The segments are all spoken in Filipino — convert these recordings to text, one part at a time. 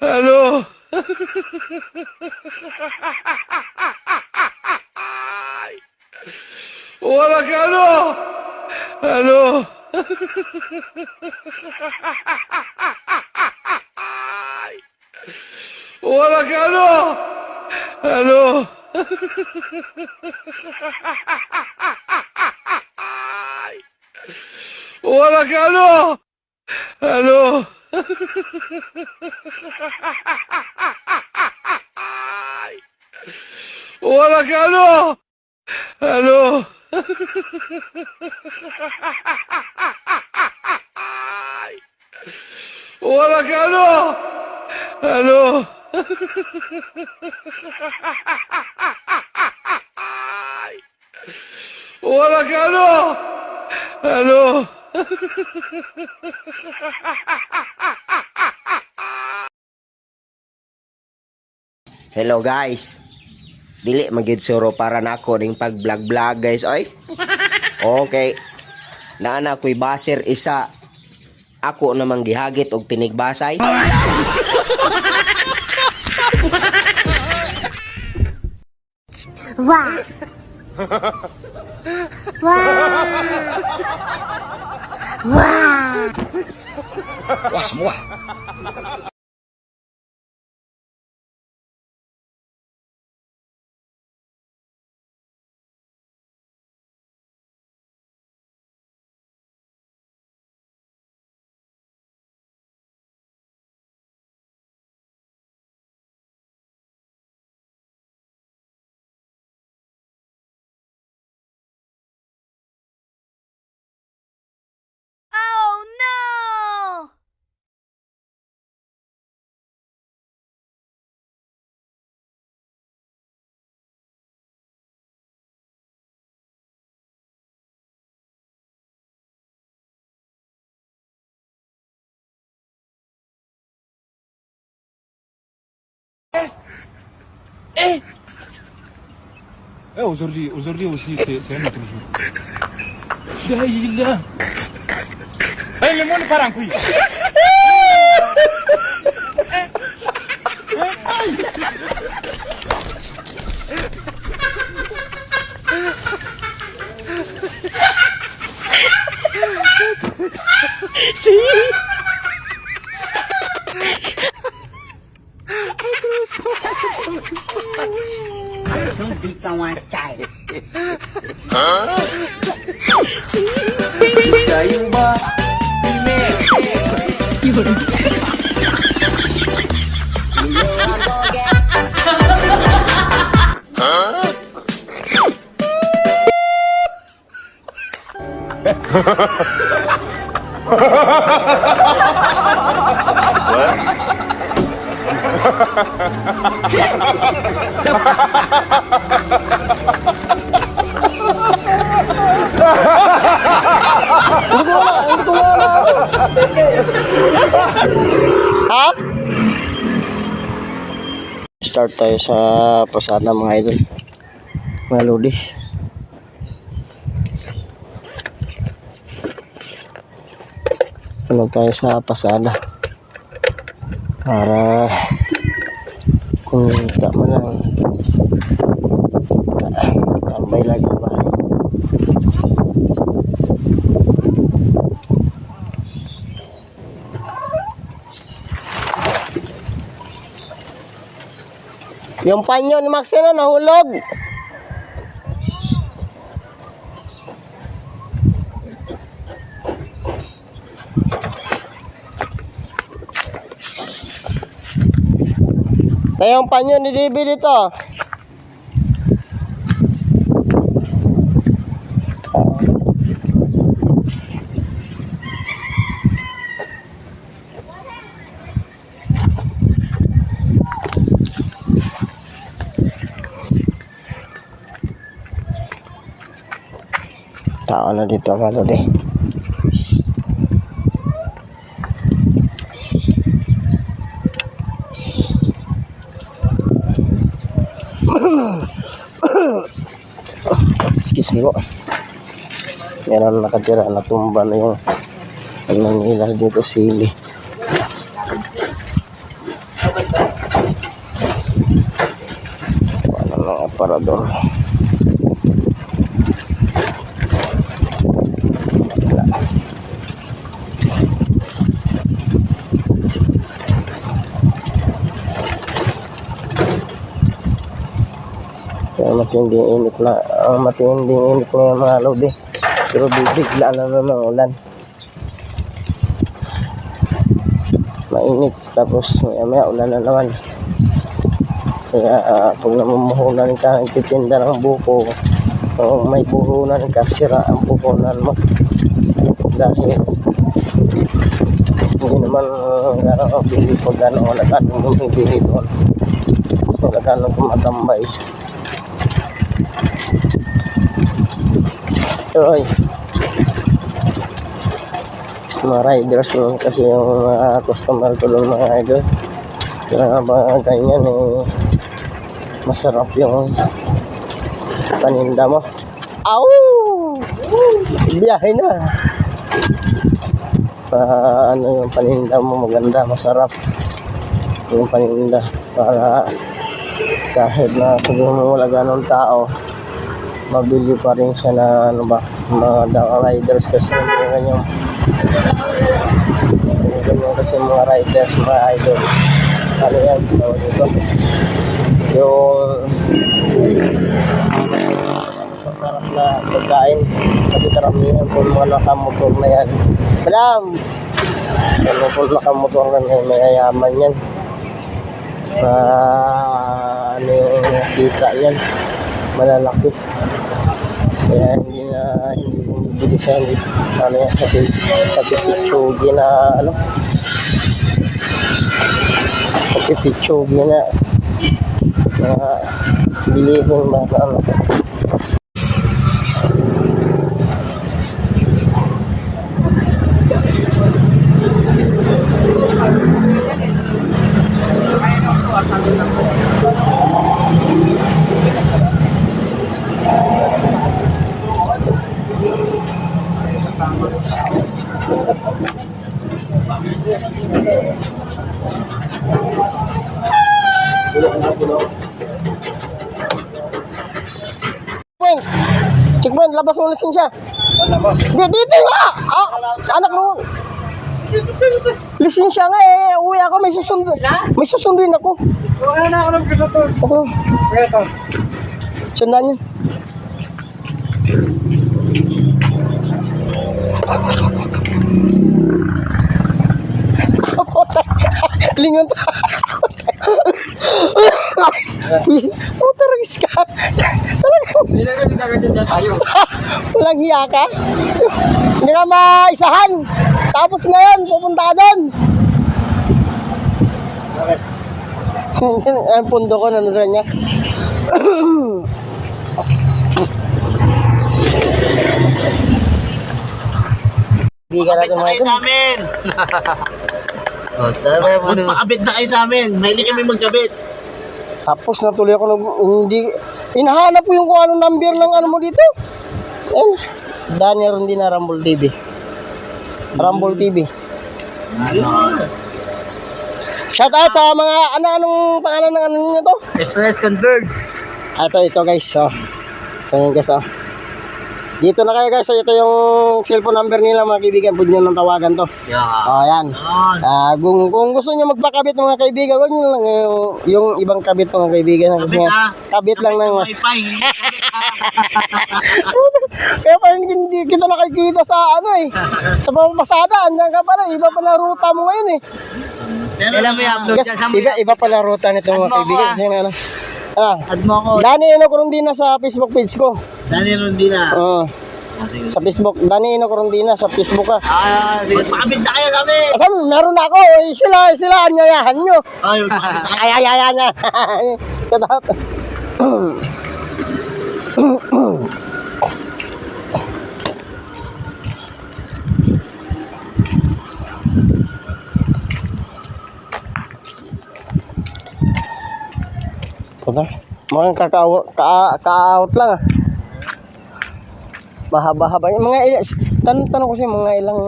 Ano? Wala ka ano? Ano? Wala ka ano? Ano? Wala ka ano? Ano? Wala ka ano? Ano? Wala ka Hello guys. Dili magid suro para nako ning pag-vlog-vlog guys oy. Okay. Naana ko'y baser isa. Ako namang gihagit og tinigbasay. Wow. Wow. Wow. Oh Eh, aujourd'hui, aujourd'hui aussi, c'est un autre jour. La ilaha. Eh, le monde part en couille. Não ficam uma what? Child. Start tayo sa pasada mga idol. Mga lodi. Ano tayo sa pasada. Para kung tama lang tambay lagi sa bahay. Yung panyo ni Maxena nahulog. Tayo yung panyo ni DB dito. Tao na dito mga lodi. Po. Yan ang nakatira. Natumba na yung ang nangilan dito sili. Ano mga aparador. Matinding init na, ah, matinding init na yung mga lodi. Pero bibigla na naman ang ulan. Mainit, tapos maya maya ulan na naman. Kaya uh, pag namumuhunan ka, nagtitinda ng buko, o may puhunan ka, sira ang puhunan mo. Dahil hindi naman uh, gano'n bili pag gano'n wala ka nang bumibili doon. So, wala ka. So, ay, mga riders naman kasi yung mga customer ko doon mga idol. Kaya mga ganyan eh, masarap yung paninda mo. Aw! Biyahe na. Pa, ano yung paninda mo maganda, masarap. Yung paninda para kahit na sabihin mo wala ganong tao, mabili pa rin siya na ano ba, mga daw riders kasi yung ganyan ganyan kasi mga riders, mga idol. Ano yan, tawag dito. Yung sasarap na pagkain kasi karamihan po mga nakamotor na yan. Madam! Ano po nakamotor na may mayayaman yan. Ah, ano yung kita yan. Malalaki. Kaya hindi na hindi hindi ano yan kasi kasi pitsugi na ano kasi pitsugi na na bilihin ba na ano Checkpoint! Checkpoint, labas mo lisensya. Di, dito nga! Ah, anak mo. Lisensya nga eh. Uwi ako, may susundo. May susunduin ako. Wala na ako ng piloto. Ako. Ito. Sundan niya. Lingon to. Taragis ka. Hindi dyan tayo. walang hiya ka. Hindi ka maisahan. Tapos ngayon, pupunta ka doon. Ang pundo ko na nasa kanya. Bigan natin mga ito. amin. Magpakabit na kayo sa amin. Mahilig kami magkabit. Tapos natuloy ako nag... Hindi... Hinahanap ko yung kung anong number ng ano mo dito. Ayan. Daniel Rondina Rumble TV. Rumble TV. Shout out sa mga ano anong pangalan ng ano ninyo to? SOS Converge. Ah, ito, ito guys. Oh. So yun guys. Oh. Dito na kayo guys. So, ito yung cellphone number nila mga kaibigan. Pwede nyo nang tawagan to. Yeah. Oh, yan. Ah, kung, kung gusto niyo magpakabit mga kaibigan, wag niyo lang yung, yung ibang kabit mga kaibigan. Kasi Kabit, nga, ah. kabit lang ng... Wi-Fi. Kaya parang hindi kita nakikita sa ano eh. Sa pamapasada, andyan ka pala. Iba pala ruta mo ngayon eh. Kailan mo i-upload? Saan mo iba, iba pala ruta nito mga ako, kaibigan. Kasi nga ano. Ah, Add mo ako. Dani Ino Corondina sa Facebook page ko. Daniel Rondina. Oo. sa Facebook. Dani Ino Corondina sa Facebook ka. Ah, sige. Pakabit na kayo kami. At meron ako. Eh, sila, sila, anyayahan nyo. Ay, pakabit na kayo. Ay, ay, ay, ay, ay. Kadap. Puta. Mukhang kakao, ka, ka-out lang ah. Mahaba-haba. Mga ilang, tanong, tanong ko siya, mga ilang,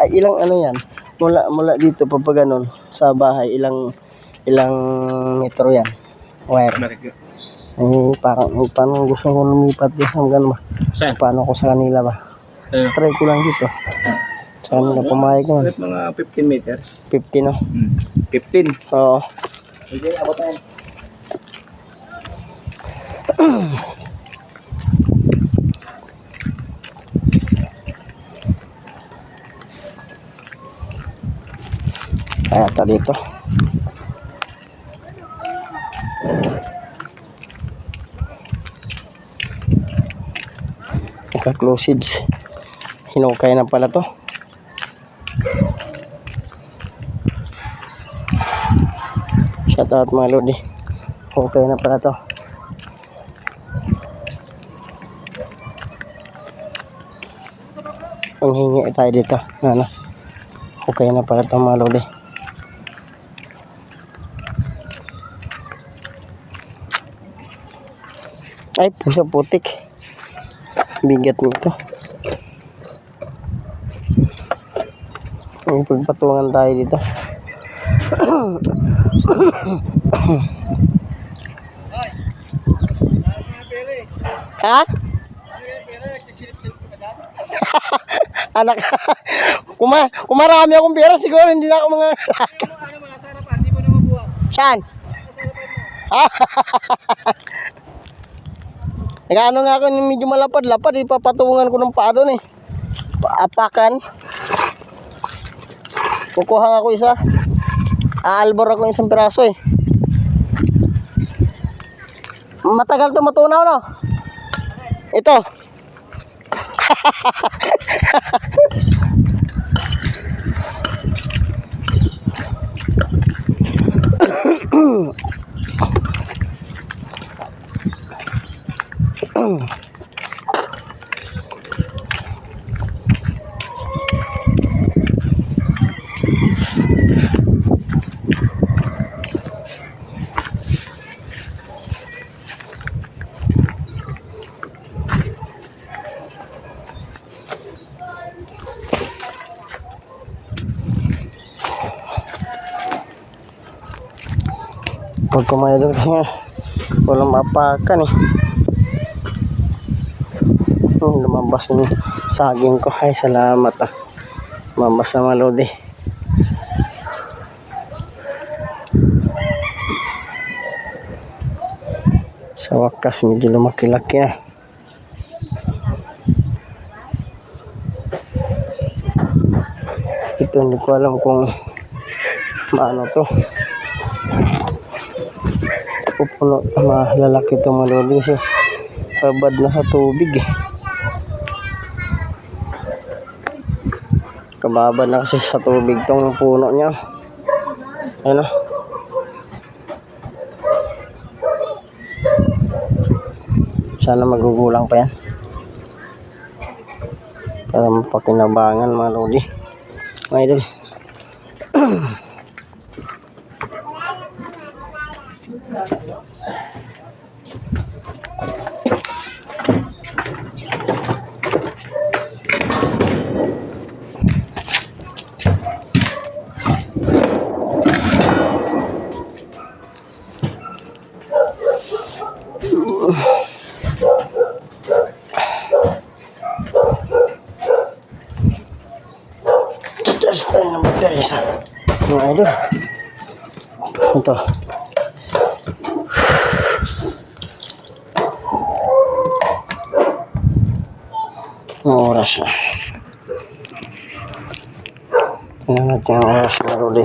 ay, ilang ano yan, mula, mula dito pa pa ganun, sa bahay, ilang, Ilang metro yan? Wire. Eh, parang, paano gusto ko lumipat din hanggang ba? Saan? Paano ko sa kanila ba? Ano? Try ko lang dito. Sa kanila, pumayag naman. Mga 15 meters. 50 no? 15. Oo. Sige, abot na ito dito. Naka-closage. Hinukay na pala to. Shout out mga lodi. Hukay na pala to. Ang hingi tayo dito. Ano? Hukay na pala to mga lodi. Ay, pusa putik. Bigat nito. May pagpatungan tayo dito. ha? Anak, kuma, kumarami akong pera siguro, hindi na ako mga... Saan? Nagano nga ako medyo malapad-lapad, ipapatungan ko ng paa doon eh. Paapakan. Kukuha nga ako isa. Aalbor ako ng isang piraso eh. Matagal to matunaw no? Ito. Oh. Pag kumain doon kasi walang mapakan eh. Oh, lumabas yung saging ko. Ay, salamat ah. Lumabas na malodi. Sa wakas, medyo lumaki-laki na. Ito, hindi ko alam kung maano to pupuno malalaki itong maluli kasi babad na sa tubig eh. Kababad na kasi sa tubig tong puno niya. Ayun na sana magugulang pa yan. Para mapakinabangan mga lodi. Mga idol baterya mga idol. Ito. Ang oras na. Tingnan natin ang oras na ruli.